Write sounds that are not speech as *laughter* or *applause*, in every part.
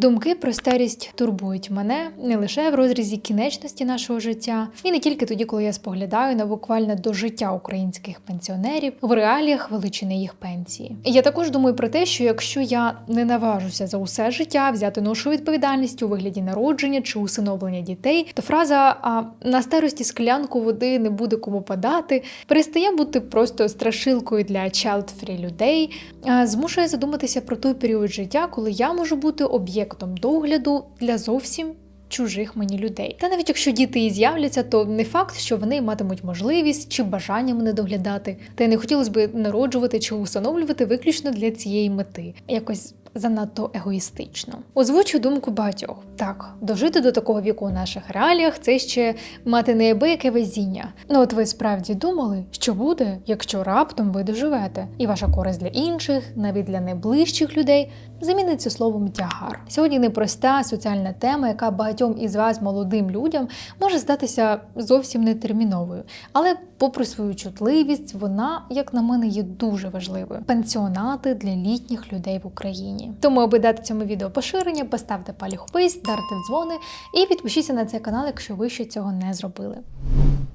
Думки про старість турбують мене не лише в розрізі кінечності нашого життя, і не тільки тоді, коли я споглядаю на буквально до життя українських пенсіонерів в реаліях величини їх пенсії. Я також думаю про те, що якщо я не наважуся за усе життя взяти ношу відповідальність у вигляді народження чи усиновлення дітей, то фраза а на старості склянку води не буде кому подати перестає бути просто страшилкою для child-free людей, а змушує задуматися про той період життя, коли я можу бути об'єктом догляду для зовсім. Чужих мені людей. Та навіть якщо діти і з'являться, то не факт, що вони матимуть можливість чи бажання мене доглядати. Та й не хотілося б народжувати чи установлювати виключно для цієї мети. Якось занадто егоїстично. Озвучу думку багатьох. Так, дожити до такого віку у наших реаліях це ще мати неабияке везіння. Ну от ви справді думали, що буде, якщо раптом ви доживете, і ваша користь для інших, навіть для найближчих людей, заміниться словом тягар. Сьогодні непроста соціальна тема, яка багатьом із вас, молодим людям, може здатися зовсім нетерміновою. Але, попри свою чутливість, вона, як на мене, є дуже важливою. Пенсіонати для літніх людей в Україні. Тому, аби дати цьому відео поширення, поставте паліх ввись, дарте дзвони і підпишіться на цей канал, якщо ви ще цього не зробили.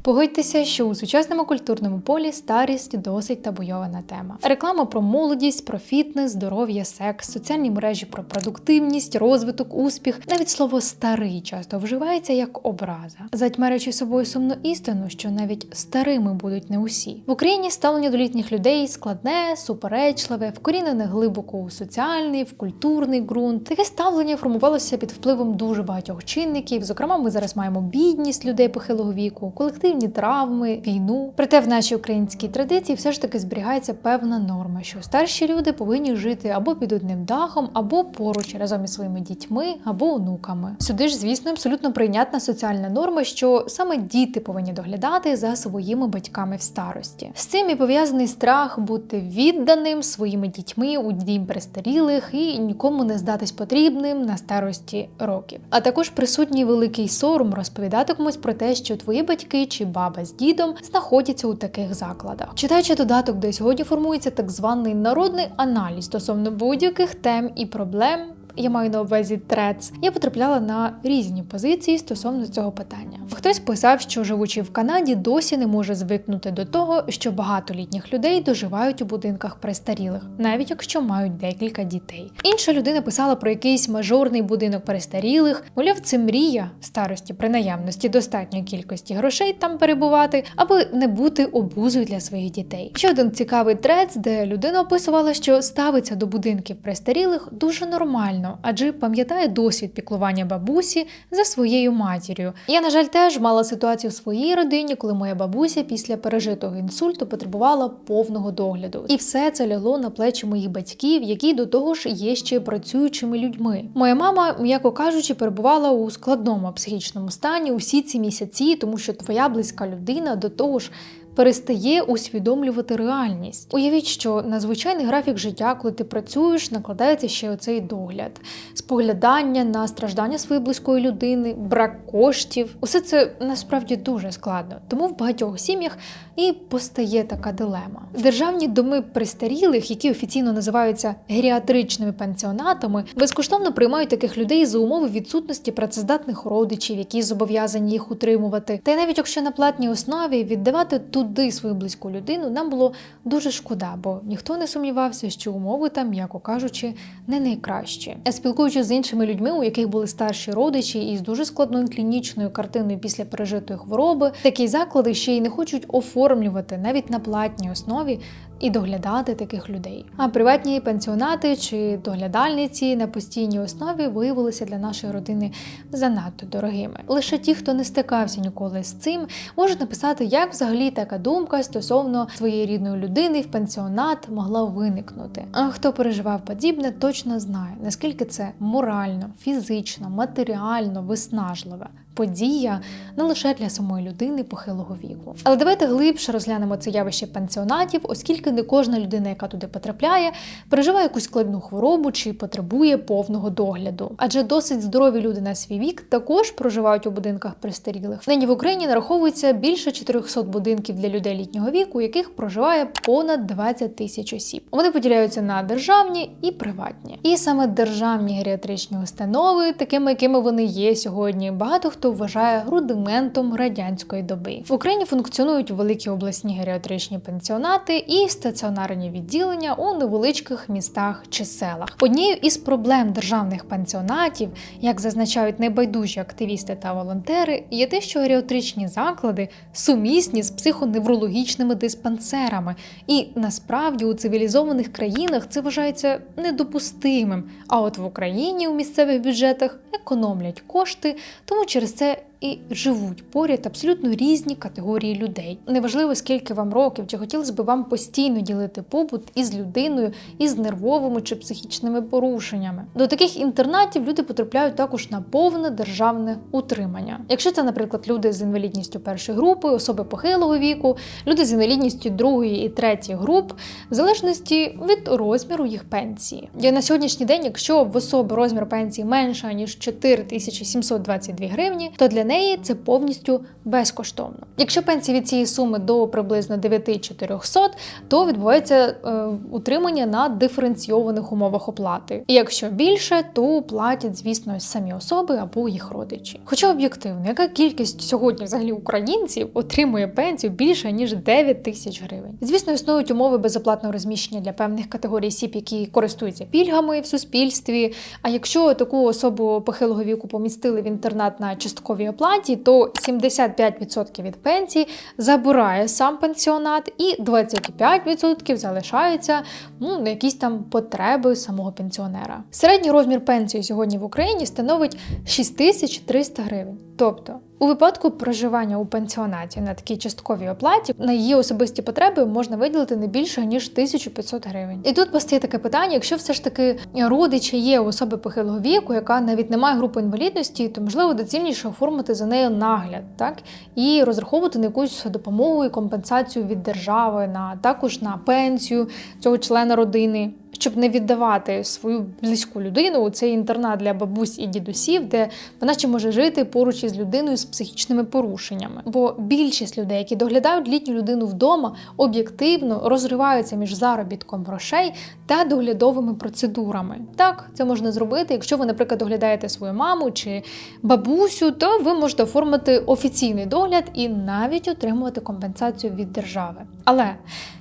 Погодьтеся, що у сучасному культурному полі старість досить табуйована тема. Реклама про молодість, про фітнес, здоров'я, секс, соціальні мережі про продуктивність, розвиток, успіх. Навіть слово старий часто вживається як образа, затьмарячи собою сумну істину, що навіть старими будуть не усі. В Україні ставлення до літніх людей складне, суперечливе, вкорінене глибоко у соціальний, в культурний ґрунт. Таке ставлення формувалося під впливом дуже багатьох чинників. Зокрема, ми зараз маємо бідність людей похилого віку, колективні травми, війну. Проте в нашій українській традиції все ж таки зберігається певна норма, що старші люди повинні жити або під одним дахом, або поруч разом із своїми дітьми або онуками. Сюди ж, звісно, абсолютно прийнятна соціальна норма, що саме діти повинні доглядати за своїми батьками в старості. З цим і пов'язаний страх бути відданим своїми дітьми у дім престарілих і нікому не здатись потрібним на старості років. А також присутній великий сором розповідати комусь про те, що твої батьки чи баба з дідом знаходяться у таких закладах. Читаючи додаток, де сьогодні формується так званий народний аналіз стосовно будь-яких тем і проблем. Я маю на увазі трец. Я потрапляла на різні позиції стосовно цього питання. Хтось писав, що живучи в Канаді, досі не може звикнути до того, що багато літніх людей доживають у будинках престарілих, навіть якщо мають декілька дітей. Інша людина писала про якийсь мажорний будинок престарілих, мовляв, це мрія старості при наявності достатньої кількості грошей там перебувати, аби не бути обузою для своїх дітей. Ще один цікавий трец, де людина описувала, що ставиться до будинків престарілих дуже нормально адже пам'ятає досвід піклування бабусі за своєю матір'ю. Я, на жаль, теж мала ситуацію в своїй родині, коли моя бабуся після пережитого інсульту потребувала повного догляду. І все це лягло на плечі моїх батьків, які до того ж є ще працюючими людьми. Моя мама, м'яко кажучи, перебувала у складному психічному стані усі ці місяці, тому що твоя близька людина до того ж перестає усвідомлювати реальність. Уявіть, що на звичайний графік життя, коли ти працюєш, накладається ще оцей догляд, споглядання на страждання своєї близької людини, брак коштів. Усе це насправді дуже складно. Тому в багатьох сім'ях і постає така дилема. Державні доми престарілих, які офіційно називаються геріатричними пенсіонатами, безкоштовно приймають таких людей за умови відсутності працездатних родичів, які зобов'язані їх утримувати. Та й навіть якщо на платній основі віддавати туди свою близьку людину, нам було дуже шкода, бо ніхто не сумнівався, що умови там, м'яко кажучи, не найкращі. Спілкуючись з іншими людьми, у яких були старші родичі із дуже складною клінічною картиною після пережитої хвороби, такі заклади ще й не хочуть оформлювати навіть на платній основі і доглядати таких людей. А приватні пенсіонати чи доглядальниці на постійній основі виявилися для нашої родини занадто дорогими. Лише ті, хто не стикався ніколи з цим, можуть написати, як взагалі така думка стосовно своєї рідної людини в пенсіонат могла виникнути. А хто переживав подібне, точно знає, наскільки це морально, фізично, матеріально виснажливе. Подія не лише для самої людини похилого віку. Але давайте глибше розглянемо це явище пенсіонатів, оскільки не кожна людина, яка туди потрапляє, переживає якусь складну хворобу чи потребує повного догляду. Адже досить здорові люди на свій вік також проживають у будинках престарілих. Нині в Україні нараховується більше 400 будинків для людей літнього віку, у яких проживає понад 20 тисяч осіб. Вони поділяються на державні і приватні. І саме державні геріатричні установи, такими якими вони є сьогодні, багато хто вважає рудиментом радянської доби. В Україні функціонують великі обласні геріатричні пенсіонати і стаціонарні відділення у невеличких містах чи селах. Однією із проблем державних пенсіонатів, як зазначають небайдужі активісти та волонтери, є те, що геріатричні заклади сумісні з психоневрологічними диспансерами, і насправді у цивілізованих країнах це вважається недопустимим. А от в Україні у місцевих бюджетах економлять кошти, тому через це і живуть поряд абсолютно різні категорії людей. Неважливо, скільки вам років, чи хотілося б вам постійно ділити побут із людиною із нервовими чи психічними порушеннями. До таких інтернатів люди потрапляють також на повне державне утримання. Якщо це, наприклад, люди з інвалідністю першої групи, особи похилого віку, люди з інвалідністю другої і третьої груп, в залежності від розміру їх пенсії. Я на сьогоднішній день, якщо в особи розмір пенсії менше ніж 4722 гривні, то для неї це повністю безкоштовно. Якщо пенсія від цієї суми до приблизно 9400, то відбувається е, утримання на диференційованих умовах оплати. І якщо більше, то платять, звісно, самі особи або їх родичі. Хоча об'єктивно, яка кількість сьогодні взагалі українців отримує пенсію більше ніж 9 тисяч гривень? Звісно, існують умови безоплатного розміщення для певних категорій осіб, які користуються пільгами в суспільстві. А якщо таку особу похилого віку помістили в інтернат на частковій оплаті, то 75% від пенсії забирає сам пенсіонат, і 25% залишаються ну, на якісь там потреби самого пенсіонера. Середній розмір пенсії сьогодні в Україні становить 6300 гривень. Тобто, у випадку проживання у пенсіонаті на такій частковій оплаті на її особисті потреби можна виділити не більше ніж 1500 гривень. І тут постає таке питання: якщо все ж таки родичі є у особи похилого віку, яка навіть не має групи інвалідності, то можливо доцільніше оформити за нею нагляд, так і розраховувати на якусь допомогу і компенсацію від держави, на також на пенсію цього члена родини. Щоб не віддавати свою близьку людину у цей інтернат для бабусь і дідусів, де вона ще може жити поруч із людиною з психічними порушеннями. Бо більшість людей, які доглядають літню людину вдома, об'єктивно розриваються між заробітком грошей та доглядовими процедурами. Так, це можна зробити, якщо ви, наприклад, доглядаєте свою маму чи бабусю, то ви можете оформити офіційний догляд і навіть отримувати компенсацію від держави. Але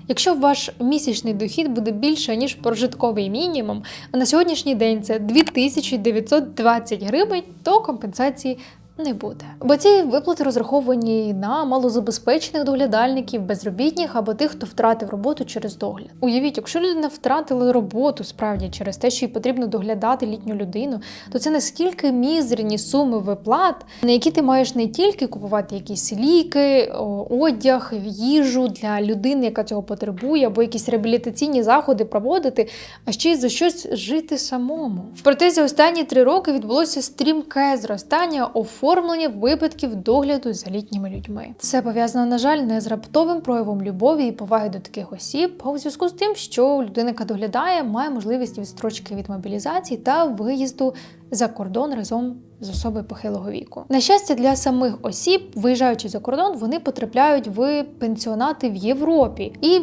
Якщо ваш місячний дохід буде більше ніж прожитковий мінімум, а на сьогоднішній день це 2920 гривень, то компенсації не буде. Бо ці виплати розраховані на малозабезпечених доглядальників, безробітних або тих, хто втратив роботу через догляд. Уявіть, якщо людина втратила роботу справді через те, що їй потрібно доглядати літню людину, то це наскільки мізерні суми виплат, на які ти маєш не тільки купувати якісь ліки, одяг, їжу для людини, яка цього потребує, або якісь реабілітаційні заходи проводити, а ще й за щось жити самому. Проте за останні три роки відбулося стрімке зростання оформлення випадків догляду за літніми людьми. Це пов'язано, на жаль, не з раптовим проявом любові і поваги до таких осіб, а у зв'язку з тим, що людина, яка доглядає, має можливість відстрочки від мобілізації та виїзду за кордон разом з особою похилого віку. На щастя, для самих осіб, виїжджаючи за кордон, вони потрапляють в пенсіонати в Європі і.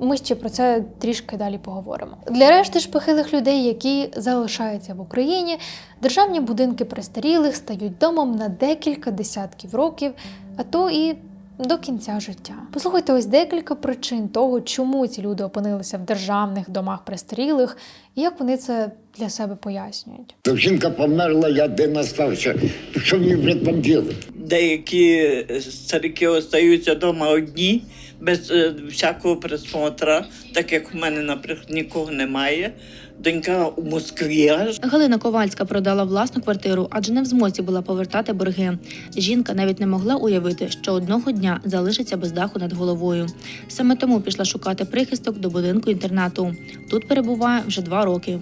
Ми ще про це трішки далі поговоримо. Для решти ж похилих людей, які залишаються в Україні, державні будинки престарілих стають домом на декілька десятків років, а то і до кінця життя. Послухайте, ось декілька причин того, чому ці люди опинилися в державних домах престарілих, і як вони це для себе пояснюють. То жінка померла, я один остався. Що мені вже там робити? Деякі старики остаються вдома одні, без е, всякого присмотра, так як у мене, наприклад, нікого немає. Донька у Москві аж. Галина Ковальська продала власну квартиру, адже не в змозі була повертати борги. Жінка навіть не могла уявити, що одного дня залишиться без даху над головою. Саме тому пішла шукати прихисток до будинку інтернату. Тут перебуває вже два роки.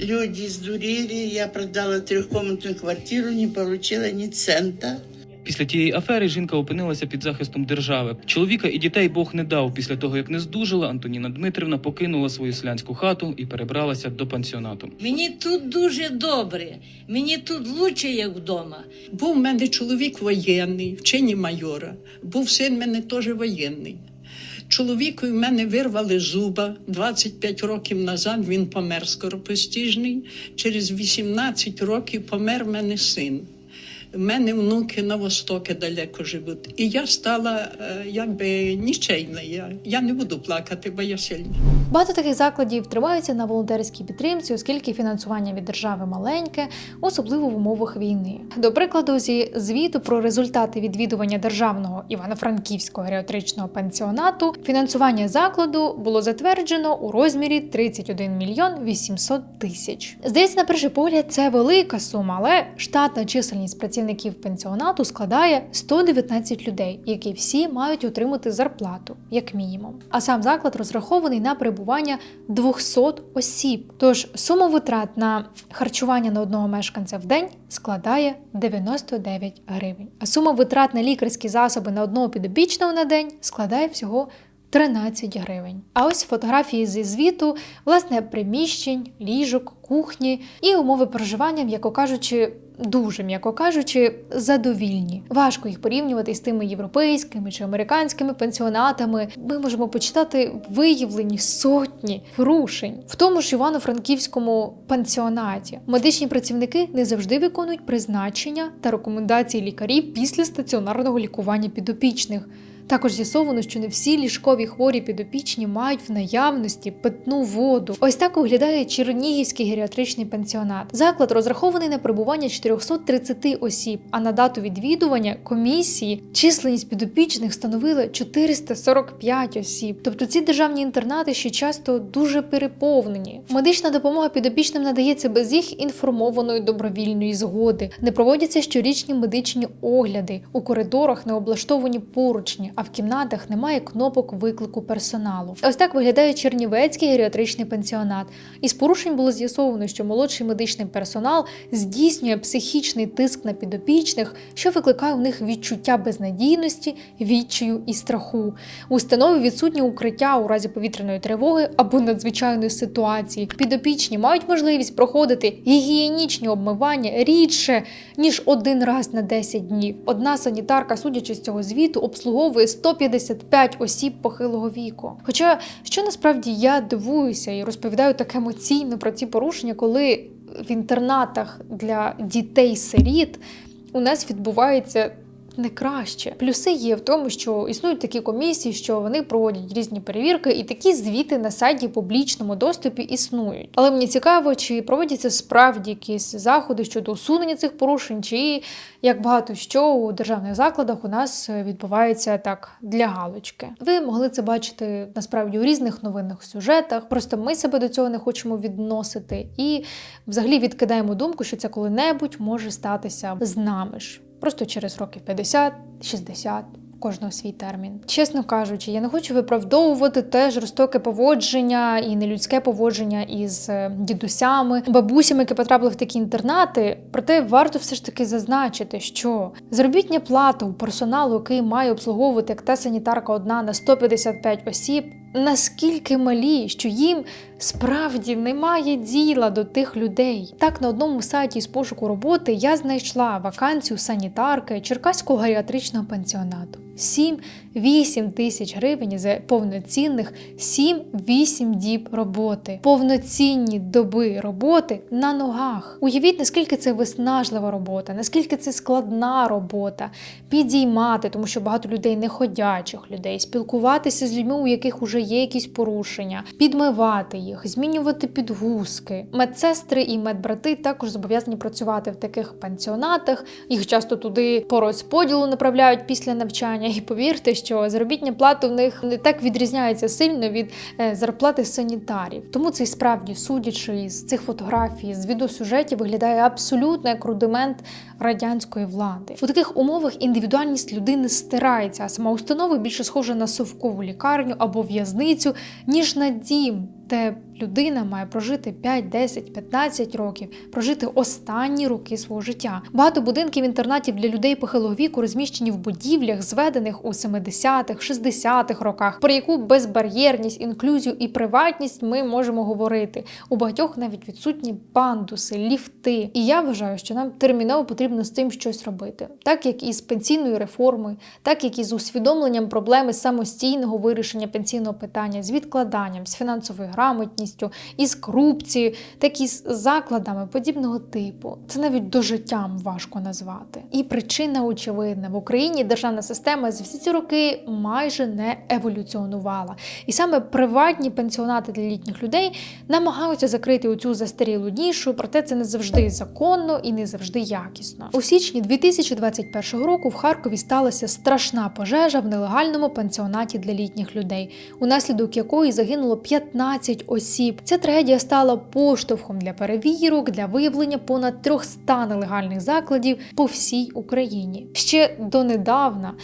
Люди сдурели, я продала трехкомнатную квартиру, не получила ни цента. Після тієї афери жінка опинилася під захистом держави. Чоловіка і дітей Бог не дав. Після того, як не здужала, Антоніна Дмитрівна покинула свою селянську хату і перебралася до пансіонату. Мені тут дуже добре, мені тут лучше, як вдома. Був в мене чоловік воєнний, в чині майора. Був син в мене теж воєнний. Чоловікові в мене вирвали зуба 25 років назад. Він помер скоропостіжний. Через 18 років помер в мене син. У мене внуки на востокі далеко живуть. І я стала е, якби нічейна. Я, я не буду плакати, бо я сильна. Багато таких закладів тримаються на волонтерській підтримці, оскільки фінансування від держави маленьке, особливо в умовах війни. До прикладу, зі звіту про результати відвідування державного івано-франківського геріатричного пансіонату фінансування закладу було затверджено у розмірі 31 мільйон 800 тисяч. Здається, на перший погляд, це велика сума, але штатна чисельність працівників пансіонату складає 119 людей, які всі мають отримати зарплату, як мінімум. А сам заклад розрахований на перебування 200 осіб. Тож сума витрат на харчування на одного мешканця в день складає 99 гривень. А сума витрат на лікарські засоби на одного підопічного на день складає всього 13 гривень. А ось фотографії зі звіту, власне, приміщень, ліжок, кухні і умови проживання, м'яко кажучи, дуже м'яко кажучи, задовільні. Важко їх порівнювати з тими європейськими чи американськими пансіонатами. Ми можемо почитати виявлені сотні порушень в тому ж Івано-Франківському пансіонаті. Медичні працівники не завжди виконують призначення та рекомендації лікарів після стаціонарного лікування підопічних. Також з'ясовано, що не всі ліжкові хворі підопічні мають в наявності питну воду. Ось так виглядає Чернігівський геріатричний пансіонат. Заклад розрахований на перебування 430 осіб, а на дату відвідування комісії численність підопічних становила 445 осіб. Тобто ці державні інтернати ще часто дуже переповнені. Медична допомога підопічним надається без їх інформованої добровільної згоди. Не проводяться щорічні медичні огляди. У коридорах не облаштовані поручні, а в кімнатах немає кнопок виклику персоналу. Ось так виглядає Чернівецький геріатричний пансіонат. Із порушень було з'ясовано, що молодший медичний персонал здійснює психічний тиск на підопічних, що викликає у них відчуття безнадійності, відчаю і страху. У установі відсутні укриття у разі повітряної тривоги або надзвичайної ситуації. Підопічні мають можливість проходити гігієнічні обмивання рідше ніж один раз на 10 днів. Одна санітарка, судячи з цього звіту, обслуговує 155 осіб похилого віку. Хоча що насправді я дивуюся і розповідаю так емоційно про ці порушення, коли в інтернатах для дітей-сиріт у нас відбувається не краще. Плюси є в тому, що існують такі комісії, що вони проводять різні перевірки, і такі звіти на сайті в публічному доступі існують. Але мені цікаво, чи проводяться справді якісь заходи щодо усунення цих порушень, чи як багато що у державних закладах у нас відбувається так для галочки. Ви могли це бачити насправді у різних новинних сюжетах. Просто ми себе до цього не хочемо відносити і взагалі відкидаємо думку, що це коли-небудь може статися з нами ж. Просто через років 50-60. Кожного свій термін. Чесно кажучи, я не хочу виправдовувати те жорстоке поводження і нелюдське поводження із е, дідусями, бабусями, які потрапили в такі інтернати. Проте варто все ж таки зазначити, що заробітня плата у персоналу, який має обслуговувати як та санітарка одна на 155 осіб, наскільки малі, що їм справді немає діла до тих людей. Так, на одному сайті з пошуку роботи я знайшла вакансію санітарки Черкаського геріатричного пансіонату. 7-8 тисяч гривень за повноцінних 7-8 діб роботи, повноцінні доби роботи на ногах. Уявіть, наскільки це виснажлива робота, наскільки це складна робота, підіймати, тому що багато людей неходячих людей, спілкуватися з людьми, у яких вже є якісь порушення, підмивати їх, змінювати підгузки. Медсестри і медбрати також зобов'язані працювати в таких пансіонатах. Їх часто туди по розподілу направляють після навчання. І повірте, що заробітня плата в них не так відрізняється сильно від е, зарплати санітарів. Тому це і справді, судячи з цих фотографій, з відеосюжетів, виглядає абсолютно як рудимент радянської влади. У таких умовах індивідуальність людини стирається, а сама установа більше схожа на совкову лікарню або в'язницю, ніж на дім, де людина має прожити 5, 10, 15 років, прожити останні роки свого життя. Багато будинків інтернатів для людей похилого віку розміщені в будівлях, зведених у 70-х, 60-х роках, про яку безбар'єрність, інклюзію і приватність ми можемо говорити. У багатьох навіть відсутні пандуси, ліфти. І я вважаю, що нам терміново потрібно з цим щось робити, так як і з пенсійною реформою, так як і з усвідомленням проблеми самостійного вирішення пенсійного питання, з відкладанням, з фінансовою грамотністю, із корупцією, так і з закладами подібного типу. Це навіть дожиттям важко назвати. І причина очевидна: в Україні державна система за всі ці роки майже не еволюціонувала. І саме приватні пенсіонати для літніх людей намагаються закрити оцю застарілу нішу, проте це не завжди законно і не завжди якісно. У січні 2021 року в Харкові сталася страшна пожежа в нелегальному пансіонаті для літніх людей, унаслідок якої загинуло 15 осіб. Ця трагедія стала поштовхом для перевірок, для виявлення понад 300 нелегальних закладів по всій Україні. Ще донедавна.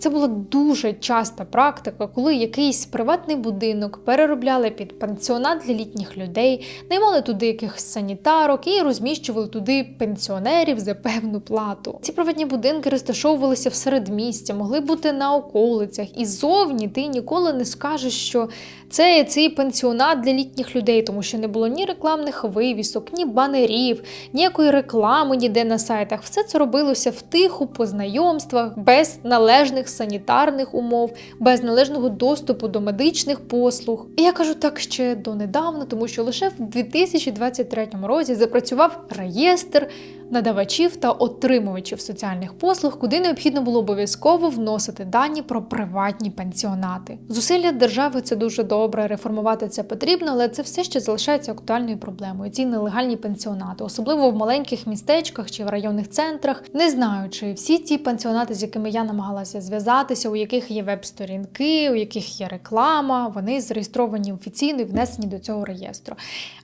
Це була дуже часта практика, коли якийсь приватний будинок переробляли під пансіонат для літніх людей, наймали туди якихось санітарок і розміщували туди пенсіонерів за певну плату. Ці приватні будинки розташовувалися в середмістя, могли бути на околицях, і зовні ти ніколи не скажеш, що це цей пансіонат для літніх людей, тому що не було ні рекламних вивісок, ні банерів, ніякої реклами ніде на сайтах. Все це робилося втиху по знайомствах, без належних санітарних умов, без належного доступу до медичних послуг. І я кажу так ще донедавна, тому що лише в 2023 році запрацював реєстр надавачів та отримувачів соціальних послуг, куди необхідно було обов'язково вносити дані про приватні пансіонати. Зусилля держави це дуже добре, реформувати це потрібно, але це все ще залишається актуальною проблемою. Ці нелегальні пансіонати, особливо в маленьких містечках чи в районних центрах. Не знаю, чи всі ті пансіонати, з якими я намагалася зв'язатися, у яких є веб-сторінки, у яких є реклама, вони зареєстровані офіційно і внесені до цього реєстру.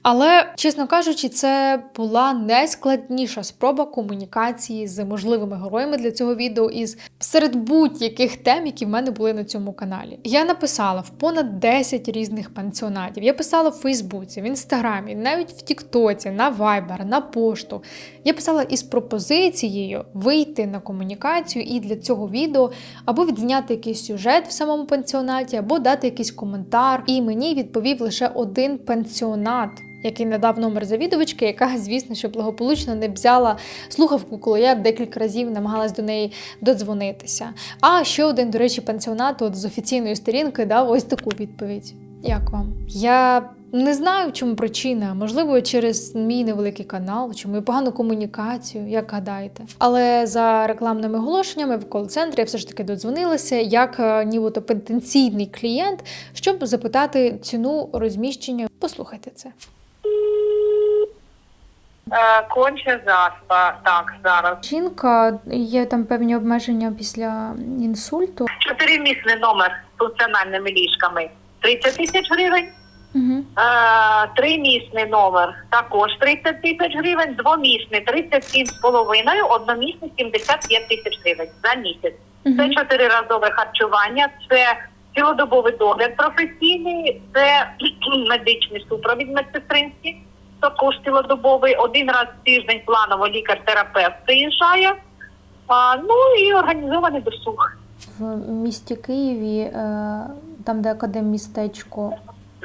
Але, чесно кажучи, це була найскладніша спроба комунікації з можливими героями для цього відео із серед будь-яких тем, які в мене були на цьому каналі. Я написала в понад 10 різних пансіонатів. Я писала в Фейсбуці, в Інстаграмі, навіть в Тіктоці, на Вайбер, на пошту. Я писала із пропозицією вийти на комунікацію і для цього відео або відзняти якийсь сюжет в самому пансіонаті, або дати якийсь коментар. І мені відповів лише один пансіонат. Який надав номер завідувачки, яка, звісно, що благополучно не взяла слухавку, коли я декілька разів намагалась до неї додзвонитися. А ще один, до речі, пансіонат от з офіційної сторінки дав ось таку відповідь. Як вам? Я не знаю, в чому причина. Можливо, через мій невеликий канал, чи мою погану комунікацію, як гадаєте. Але за рекламними оголошеннями в кол-центрі я все ж таки додзвонилася як е, нібито потенційний клієнт, щоб запитати ціну розміщення. Послухайте це. Е, Конче заспа, так, зараз. Жінка є там певні обмеження після інсульту. Чотиримісний номер з функціональними ліжками 30 тисяч гривень. Угу. Тримісний номер також 30 тисяч гривень, двомісний 37 з половиною, одномісний 75 тисяч гривень за місяць. Це чотириразове харчування, це цілодобовий догляд професійний, це *clears throat* медичний супровід медсестринський, також цілодобовий. Один раз в тиждень планово лікар-терапевт приїжджає. А, ну і організований досуг. В місті Києві, е, там, де академмістечко.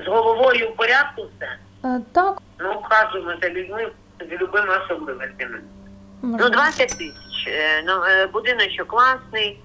З головою в порядку все. Е, Так, Ну, вказуємо за людьми з любими особливостями. Ну, можливо. 20 тисяч. Е, Ну, будиночок класний,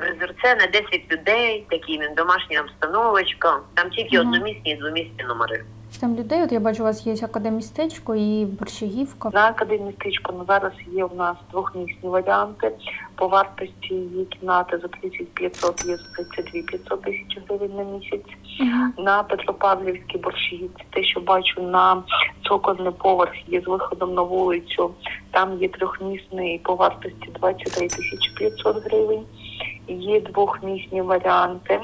е, це на 10 людей, такий він домашня обстановочка. Там тільки Мгм. одномісні і двомісні номери. Там людей, от я бачу, у вас є академмістечко і борщагівка. На академістичку ну, зараз є у нас двохмісні варіанти. По вартості її кімнати за 30 500 є за 32 500 тисяч гривень на місяць. Мгм. На Петропавлівській борщагівці, те, що бачу на цокольний поверх є з виходом на вулицю. Там є трьохмісний по вартості 23 тисячі 500 гривень. Є двохмісні варіанти.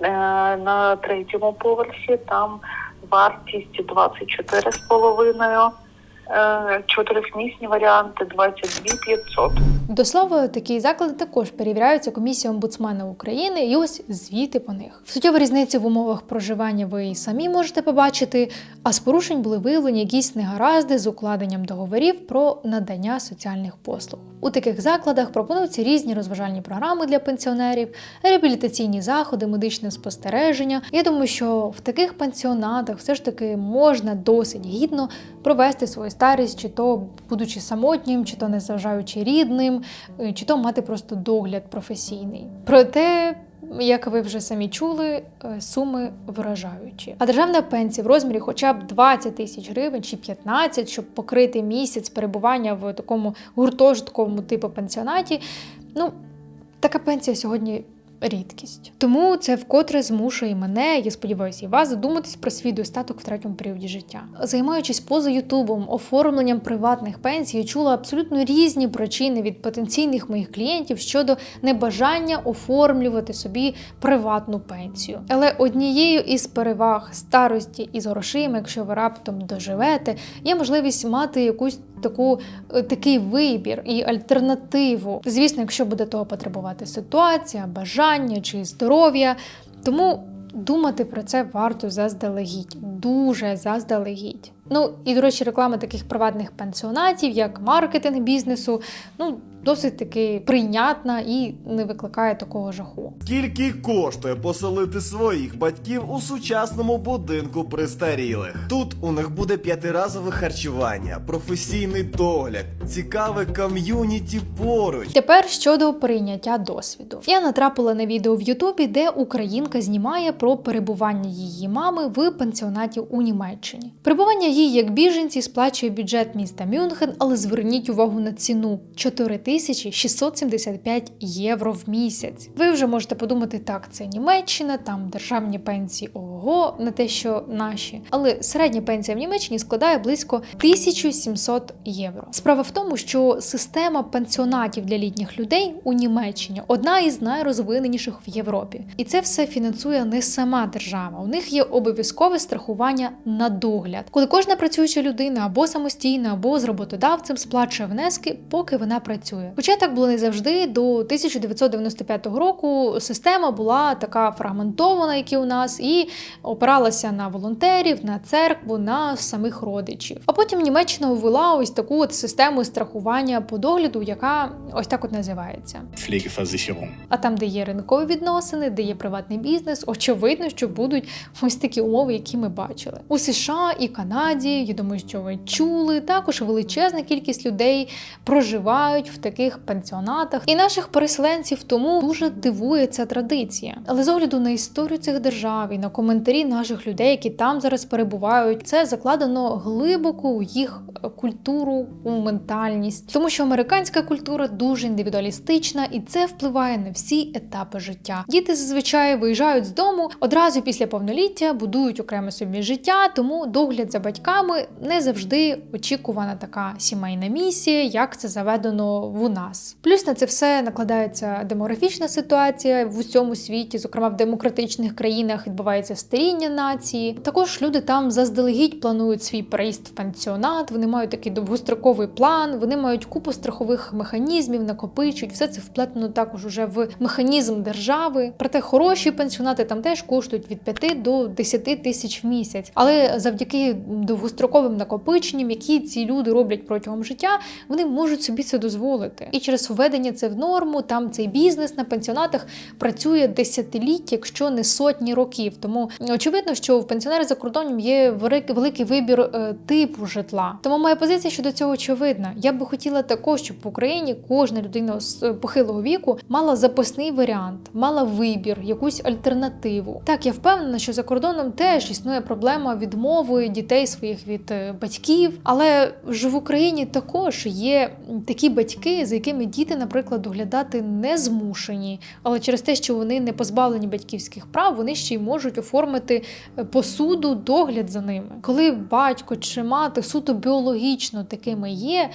Е, На третьому поверсі там вартість 24 з половиною. Е, Чотирьохмісні варіанти 22 500. До слова, такі заклади також перевіряються комісією омбудсмена України, і ось звіти по них. Суттєву різницю в умовах проживання ви і самі можете побачити. А з порушень були виявлені якісь негаразди з укладенням договорів про надання соціальних послуг. У таких закладах пропонуються різні розважальні програми для пенсіонерів, реабілітаційні заходи, медичне спостереження. Я думаю, що в таких пансіонатах все ж таки можна досить гідно провести свою старість, чи то будучи самотнім, чи то не заважаючи рідним, е, чи то мати просто догляд професійний. Проте. Як ви вже самі чули, е, суми вражаючі. А державна пенсія в розмірі хоча б 20 тисяч гривень чи 15, щоб покрити місяць перебування в такому гуртожитковому типу пенсіонаті. Ну, така пенсія сьогодні рідкість. Тому це вкотре змушує мене, я сподіваюся, і вас задуматись про свій достаток в третьому періоді життя. Займаючись поза Ютубом, оформленням приватних пенсій, я чула абсолютно різні причини від потенційних моїх клієнтів щодо небажання оформлювати собі приватну пенсію. Але однією із переваг старості із грошима, якщо ви раптом доживете, є можливість мати якусь таку е, такий вибір і альтернативу. Звісно, якщо буде того потребувати ситуація, бажання чи здоров'я. Тому думати про це варто заздалегідь, дуже заздалегідь. Ну і до речі, реклама таких приватних пенсіонатів, як маркетинг бізнесу, ну досить таки прийнятна і не викликає такого жаху. Скільки коштує поселити своїх батьків у сучасному будинку престарілих? Тут у них буде п'ятиразове харчування, професійний догляд, цікаве ком'юніті поруч. Тепер щодо прийняття досвіду. Я натрапила на відео в Ютубі, де українка знімає про перебування її мами в пансіонаті у Німеччині. Перебування її як біженці сплачує бюджет міста Мюнхен, але зверніть увагу на ціну 4675 євро в місяць. Ви вже можете подумати, так, це Німеччина, там державні пенсії ого, не те, що наші. Але середня пенсія в Німеччині складає близько 1700 євро. Справа в тому, що система пенсіонатів для літніх людей у Німеччині одна із найрозвиненіших в Європі. І це все фінансує не сама держава. У них є обов'язкове страхування на догляд, коли кожна працююча людина або самостійно, або з роботодавцем сплачує внески, поки вона працює. Хоча так було не завжди. До 1995 року система була така фрагментована, як і у нас, і опиралася на волонтерів, на церкву, на самих родичів. А потім Німеччина ввела ось таку от систему страхування по догляду, яка ось так от називається. Pflegeversicherung. А там, де є ринкові відносини, де є приватний бізнес, очевидно, що будуть ось такі умови, які ми бачили у США і Канаді. Я думаю, що ви чули. Також величезна кількість людей проживають в таких пенсіонатах, і наших переселенців тому дуже дивує ця традиція. Але з огляду на історію цих держав і на коментарі наших людей, які там зараз перебувають, це закладено глибоко у їх культуру, у ментальність, тому що американська культура дуже індивідуалістична, і це впливає на всі етапи життя. Діти зазвичай виїжджають з дому одразу після повноліття, будують окреме собі життя, тому догляд за батьками не завжди очікувана така сімейна місія, як це заведено в нас. Плюс на це все накладається демографічна ситуація в усьому світі, зокрема в демократичних країнах відбувається старіння нації. Також люди там заздалегідь планують свій переїзд в пансіонат. Вони мають такий довгостроковий план, вони мають купу страхових механізмів, накопичують. Все це вплетено також уже в механізм держави. Проте хороші пенсіонати там теж коштують від 5 до 10 тисяч в місяць. Але завдяки довгостроковим накопиченням, які ці люди роблять протягом життя, вони можуть собі це дозволити. І через введення це в норму, там цей бізнес на пенсіонатах працює десятиліття, якщо не сотні років. Тому очевидно, що в пенсіонерів за кордоном є великий, вибір е, типу житла. Тому моя позиція щодо цього очевидна. Я би хотіла також, щоб в Україні кожна людина з е, похилого віку мала запасний варіант, мала вибір, якусь альтернативу. Так, я впевнена, що за кордоном теж існує проблема відмови дітей своїх від е, батьків, але ж в Україні також є такі батьки, за якими діти, наприклад, доглядати не змушені, але через те, що вони не позбавлені батьківських прав, вони ще й можуть оформити е, посуду, догляд за ними. Коли батько чи мати суто біологічно такими є,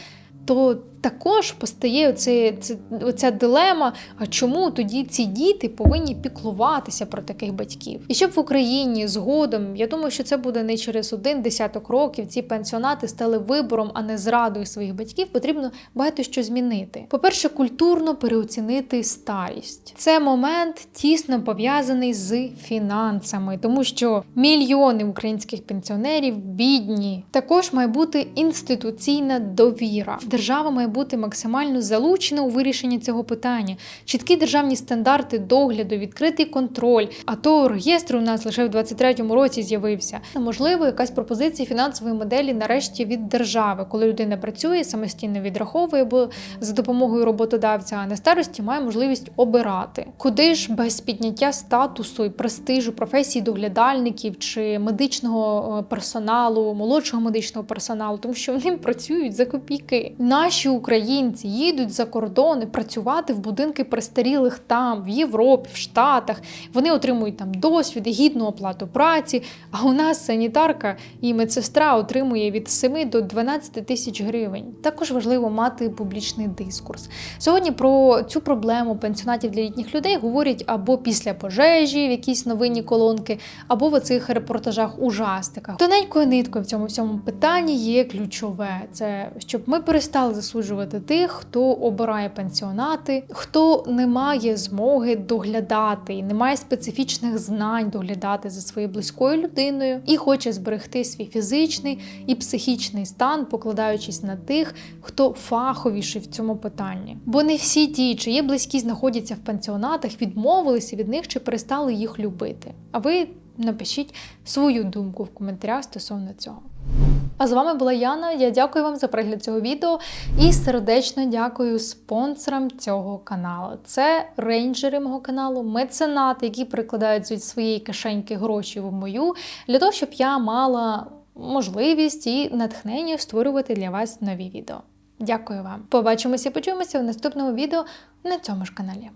то також постає оце, це, оця дилема: а чому тоді ці діти повинні піклуватися про таких батьків? І щоб в Україні згодом, я думаю, що це буде не через один десяток років. Ці пенсіонати стали вибором, а не зрадою своїх батьків. Потрібно багато що змінити. По-перше, культурно переоцінити старість. Це момент тісно пов'язаний з фінансами, тому що мільйони українських пенсіонерів бідні. Також має бути інституційна довіра. Держава має бути максимально залучена у вирішенні цього питання. Чіткі державні стандарти догляду, відкритий контроль. А то реєстр у нас лише в 23-му році з'явився. Можливо, якась пропозиція фінансової моделі нарешті від держави, коли людина працює, самостійно відраховує, бо за допомогою роботодавця, а на старості має можливість обирати. Куди ж без підняття статусу і престижу професії доглядальників чи медичного е, персоналу, молодшого медичного персоналу, тому що вони працюють за копійки. Наші українці їдуть за кордони працювати в будинки престарілих там, в Європі, в Штатах. Вони отримують там досвід гідну оплату праці. А у нас санітарка і медсестра отримує від 7 до 12 тисяч гривень. Також важливо мати публічний дискурс. Сьогодні про цю проблему пенсіонатів для літніх людей говорять або після пожежі в якісь новинні колонки, або в оцих репортажах ужастиках. Тоненькою ниткою в цьому всьому питанні є ключове: це щоб ми перестали засуджувати тих, хто обирає пенсіонати, хто не має змоги доглядати і не має специфічних знань доглядати за своєю близькою людиною і хоче зберегти свій фізичний і психічний стан, покладаючись на тих, хто фаховіший в цьому питанні. Бо не всі ті, чиї близькі знаходяться в пенсіонатах, відмовилися від них чи перестали їх любити. А ви напишіть свою думку в коментарях стосовно цього. А з вами була Яна. Я дякую вам за перегляд цього відео і сердечно дякую спонсорам цього каналу. Це рейнджери мого каналу, меценати, які прикладають зі своєї кишеньки гроші в мою, для того, щоб я мала можливість і натхнення створювати для вас нові відео. Дякую вам. Побачимося і почуємося в наступному відео на цьому ж каналі.